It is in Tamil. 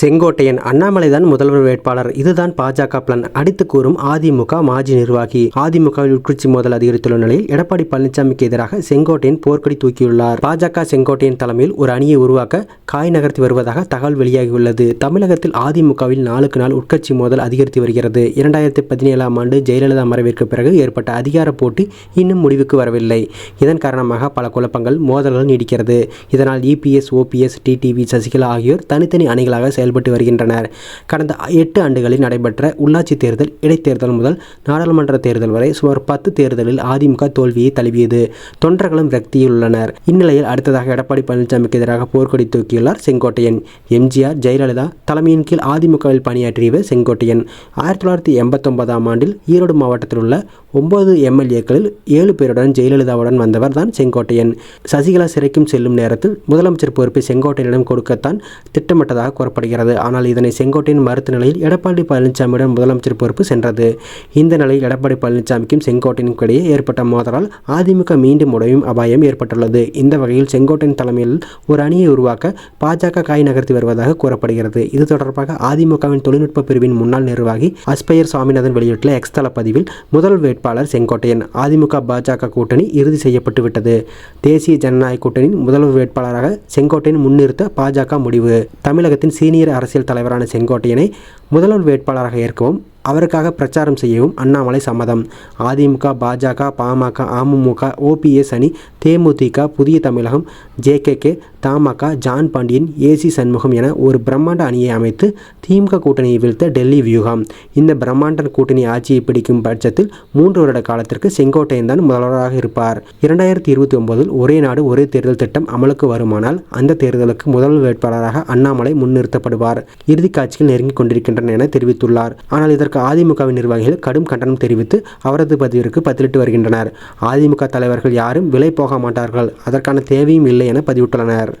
செங்கோட்டையன் அண்ணாமலைதான் முதல்வர் வேட்பாளர். இதுதான் பாஜக பிளான் அடித்து கூறும் அதிமுக மாஜி நிர்வாகி. அதிமுகவில் உட்கட்சி மோதல் அதிகரித்துள்ள நிலையில் எடப்பாடி பழனிசாமிக்கு எதிராக செங்கோட்டையன் போர்க்கடி தூக்கியுள்ளார். பாஜக செங்கோட்டையன் தலைமையில் ஒரு அணியை உருவாக்க காய் நகர்த்தி வருவதாக தகவல் வெளியாகியுள்ளது. தமிழகத்தில் அதிமுகவில் நாளுக்கு நாள் உட்கட்சி மோதல் அதிகரித்து வருகிறது. இரண்டாயிரத்தி பதினேழாம் ஆண்டு ஜெயலலிதா மறைவிற்கு பிறகு ஏற்பட்ட அதிகார போட்டி இன்னும் முடிவுக்கு வரவில்லை. இதன் காரணமாக பல குழப்பங்கள் மோதல்கள் நீடிக்கிறது. இதனால் இபிஎஸ் ஓபிஎஸ் டிடிவி சசிகலா ஆகியோர் தனித்தனி அணிகளாக செயல்பட்டு வருகின்றனர். கடந்த எட்டு ஆண்டுகளில் நடைபெற்ற உள்ளாட்சி தேர்தல் இடைத்தேர்தல் முதல் நாடாளுமன்ற தேர்தல் வரை சுமார் பத்து தேர்தலில் அதிமுக தோல்வியை தழுவியது. தொண்டர்களும் விரக்தியில் உள்ளனர் இந்நிலையில் அடுத்ததாக எடப்பாடி பழனிசாமிக்கு எதிராக போர்க்கொடி தூக்கியுள்ளார் செங்கோட்டையன். எம்ஜிஆர் ஜெயலலிதா தலைமையின் கீழ் அதிமுகவில் பணியாற்றியவர் செங்கோட்டையன். ஆயிரத்தி தொள்ளாயிரத்தி எண்பத்தொன்பதாம் ஆண்டில் ஈரோடு மாவட்டத்தில் உள்ள ஒன்பது எம்எல்ஏக்களில் ஏழு பேருடன் ஜெயலலிதாவுடன் வந்தவர் தான் செங்கோட்டையன். சசிகலா சிறைக்கும் செல்லும் நேரத்தில் முதலமைச்சர் பொறுப்பை செங்கோட்டையனிடம் கொடுக்கத்தான் திட்டமிட்டதாக கூறப்படுகிறது. ஆனால் இதனை செங்கோட்டையின் மறுத்த நிலையில் எடப்பாடி பழனிசாமியுடன் முதலமைச்சர் பொறுப்பு சென்றது. இந்த நிலையில் எடப்பாடி பழனிசாமிக்கும் செங்கோட்டையினுக்கும் இடையே ஏற்பட்ட மோதலால் அதிமுக மீண்டும் உடையும் அபாயம் ஏற்பட்டுள்ளது. இந்த வகையில் செங்கோட்டையின் தலைமையில் ஒரு அணியை உருவாக்க பாஜக காய் நகர்த்தி வருவதாக கூறப்படுகிறது. இது தொடர்பாக அதிமுகவின் தொழில்நுட்ப பிரிவின் முன்னாள் நிர்வாகி அஸ்பயர் சுவாமிநாதன் வெளியிட்டுள்ள எக்ஸ் தள பதிவில் முதல் வேட்பாளர் செங்கோட்டையன் அதிமுக பாஜக கூட்டணி இறுதி செய்யப்பட்டு விட்டது தேசிய ஜனநாயக கூட்டணியின் முதல்வர் வேட்பாளராக செங்கோட்டையன் முன்னிறுத்த பாஜக முடிவு. தமிழகத்தின் சீனியர் அரசியல் தலைவரான செங்கோட்டையனை முதல்வர் வேட்பாளராக ஏற்கவும் அவருக்காக பிரச்சாரம் செய்யவும் அண்ணாமலை சம்மதம். அதிமுக பாஜக பாமக அமமுக ஓபிஎஸ் அணி தேமுதிக புதிய தமிழகம் ஜேகேகே தமாக ஜான் பாண்டியன் ஏசி சண்முகம் என ஒரு பிரம்மாண்ட அணியை அமைத்து திமுக கூட்டணியை வீழ்த்த டெல்லி வியூகம். இந்த பிரம்மாண்ட கூட்டணி ஆட்சியை பிடிக்கும் பட்சத்தில் மூன்று வருட காலத்திற்கு செங்கோட்டையன் தான் முதல்வராக இருப்பார். இரண்டாயிரத்தி இருபத்தி ஒன்பதில் ஒரே நாடு ஒரே தேர்தல் திட்டம் அமலுக்கு வருமானால் அந்த தேர்தலுக்கு முதல்வர் வேட்பாளராக அண்ணாமலை முன்னிறுத்தப்படுவார். இறுதிக் காட்சிகள் நெருங்கிக் கொண்டிருக்கின்றன என தெரிவித்துள்ளார். ஆனால் இதற்கு இதற்கு அதிமுகவின் நிர்வாகிகள் கடும் கண்டனம் தெரிவித்து அவரது பதிவிற்கு பதிலிட்டு வருகின்றனர். அதிமுக தலைவர்கள் யாரும் விலை போக மாட்டார்கள். அதற்கான தேவையும் இல்லை என பதிவிட்டுள்ளனர்.